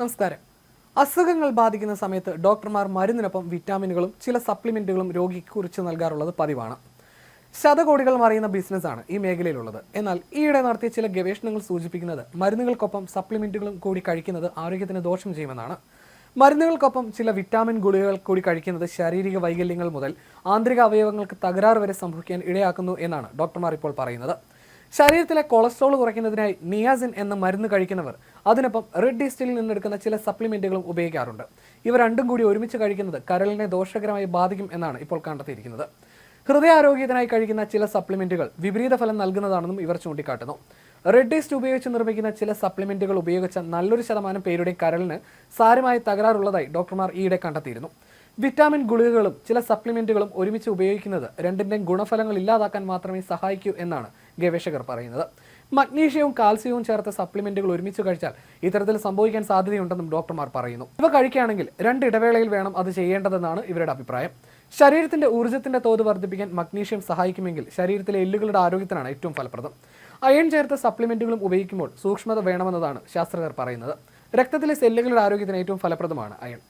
നമസ്കാരം. അസുഖങ്ങൾ ബാധിക്കുന്ന സമയത്ത് ഡോക്ടർമാർ മരുന്നിനൊപ്പം വിറ്റാമിനുകളും ചില സപ്ലിമെന്റുകളും രോഗിക്ക് കുറിച്ച് നൽകാറുള്ളത് പതിവാണ്. ശതകോടികൾ മറിയുന്ന ബിസിനസ്സാണ് ഈ മേഖലയിലുള്ളത്. എന്നാൽ ഈയിടെ നടത്തിയ ചില ഗവേഷണങ്ങൾ സൂചിപ്പിക്കുന്നത് മരുന്നുകൾക്കൊപ്പം സപ്ലിമെന്റുകളും കൂടി കഴിക്കുന്നത് ആരോഗ്യത്തിന് ദോഷം ചെയ്യുമെന്നാണ്. മരുന്നുകൾക്കൊപ്പം ചില വിറ്റാമിൻ ഗുളികകൾ കൂടി കഴിക്കുന്നത് ശാരീരിക വൈകല്യങ്ങൾ മുതൽ ആന്തരിക അവയവങ്ങൾക്ക് തകരാറ് വരെ സംഭവിക്കാൻ ഇടയാക്കുന്നു എന്നാണ് ഡോക്ടർമാർ ഇപ്പോൾ പറയുന്നത്. ശരീരത്തിലെ കൊളസ്ട്രോൾ കുറയ്ക്കുന്നതിനായി നിയാസിൻ എന്ന മരുന്ന് കഴിക്കുന്നവർ അതിനൊപ്പം റെഡ് ഈസ്റ്റിൽ നിന്നെടുക്കുന്ന ചില സപ്ലിമെന്റുകളും ഉപയോഗിക്കാറുണ്ട്. ഇവ രണ്ടും കൂടി ഒരുമിച്ച് കഴിക്കുന്നത് കരളിനെ ദോഷകരമായി ബാധിക്കും എന്നാണ് ഇപ്പോൾ കണ്ടെത്തിയിരിക്കുന്നത്. ഹൃദയാരോഗ്യത്തിനായി കഴിക്കുന്ന ചില സപ്ലിമെന്റുകൾ വിപരീത ഫലം നൽകുന്നതാണെന്നും ഇവർ ചൂണ്ടിക്കാട്ടുന്നു. റെഡ് ഈസ്റ്റ് ഉപയോഗിച്ച് നിർമ്മിക്കുന്ന ചില സപ്ലിമെന്റുകൾ ഉപയോഗിച്ച നല്ലൊരു ശതമാനം പേരുടെ കരളിന് സാരമായി തകരാറുള്ളതായി ഡോക്ടർമാർ ഈയിടെ കണ്ടെത്തിയിരുന്നു. വിറ്റാമിൻ ഗുളികകളും ചില സപ്ലിമെന്റുകളും ഒരുമിച്ച് ഉപയോഗിക്കുന്നത് രണ്ടിന്റെയും ഗുണഫലങ്ങൾ ഇല്ലാതാക്കാൻ മാത്രമേ സഹായിക്കൂ എന്നാണ് ഗവേഷകർ പറയുന്നത്. മഗ്നീഷ്യവും കാൽസ്യവും ചേർത്ത സപ്ലിമെന്റുകൾ ഒരുമിച്ച് കഴിച്ചാൽ ഇത്തരത്തിൽ സംഭവിക്കാൻ സാധ്യതയുണ്ടെന്നും ഡോക്ടർമാർ പറയുന്നു. ഇവ കഴിക്കുകയാണെങ്കിൽ രണ്ട് ഇടവേളയിൽ വേണം അത് ചെയ്യേണ്ടതെന്നാണ് ഇവരുടെ അഭിപ്രായം. ശരീരത്തിന്റെ ഊർജത്തിന്റെ തോത് വർദ്ധിപ്പിക്കാൻ മഗ്നീഷ്യം സഹായിക്കുമെങ്കിൽ ശരീരത്തിലെ എല്ലുകളുടെ ആരോഗ്യത്തിനാണ് ഏറ്റവും ഫലപ്രദം. അയൺ ചേർത്ത സപ്ലിമെന്റുകളും ഉപയോഗിക്കുമ്പോൾ സൂക്ഷ്മത വേണമെന്നതാണ് ശാസ്ത്രജ്ഞർ പറയുന്നത്. രക്തത്തിലെ സെല്ലുകളുടെ ആരോഗ്യത്തിന് ഏറ്റവും ഫലപ്രദമാണ് അയൺ.